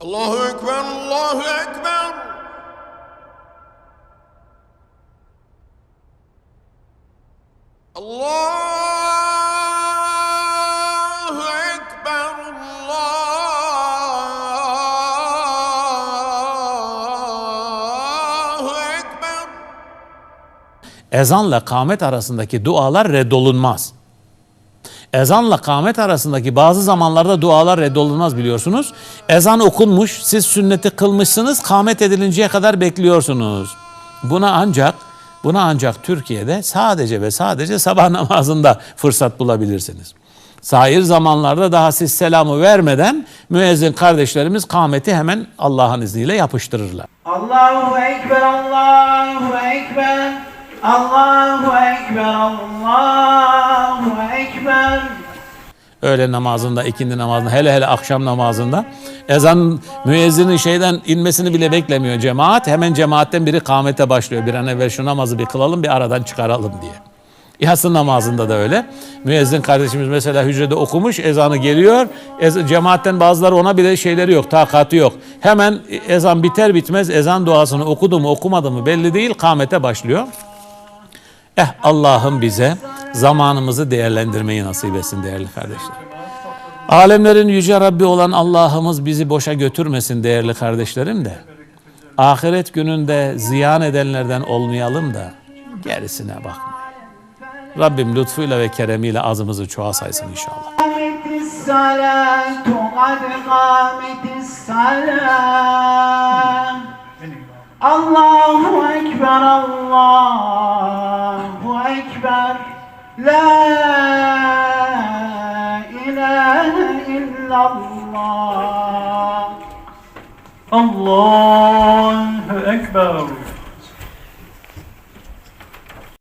Allahu Ekber, Allahu Ekber. Allahu Ekber, Allahu Ekber. Ezanla kâmet arasındaki dualar reddolunmaz. Ezanla kâmet arasındaki bazı zamanlarda dualar reddolunmaz biliyorsunuz. Ezan okunmuş, siz sünneti kılmışsınız, kâmet edilinceye kadar bekliyorsunuz. Buna ancak buna ancak Türkiye'de sadece ve sadece sabah namazında fırsat bulabilirsiniz. Sair zamanlarda daha siz selamı vermeden müezzin kardeşlerimiz kâmeti hemen Allah'ın izniyle yapıştırırlar. Allahu Ekber, Allahu Ekber, Allahu Ekber, Ekber. Öğle namazında, ikindi namazında, hele hele akşam namazında ezan müezzinin şeyden inmesini bile beklemiyor cemaat. Hemen cemaatten biri kâmete başlıyor. Bir an evvel şu namazı bir kılalım, bir aradan çıkaralım diye. Yatsı namazında da öyle. Müezzin kardeşimiz mesela hücrede okumuş, ezanı geliyor. Ez- cemaatten bazıları ona bile şeyleri yok, takatı yok. Hemen ezan biter bitmez ezan duasını okudu mu okumadı mı belli değil, kâmete başlıyor. Eh Allah'ım bize zamanımızı değerlendirmeyi nasip etsin değerli kardeşler. Alemlerin yüce Rabbi olan Allah'ımız bizi boşa götürmesin değerli kardeşlerim de. Ahiret gününde ziyan edenlerden olmayalım da gerisine bakmayın. Rabbim lütfuyla ve keremiyle azımızı çoğa saysın inşallah. قامت الصلاة قد قامت الصلاة الله أكبر الله أكبر La ilahe illallah. Allahu Ekber.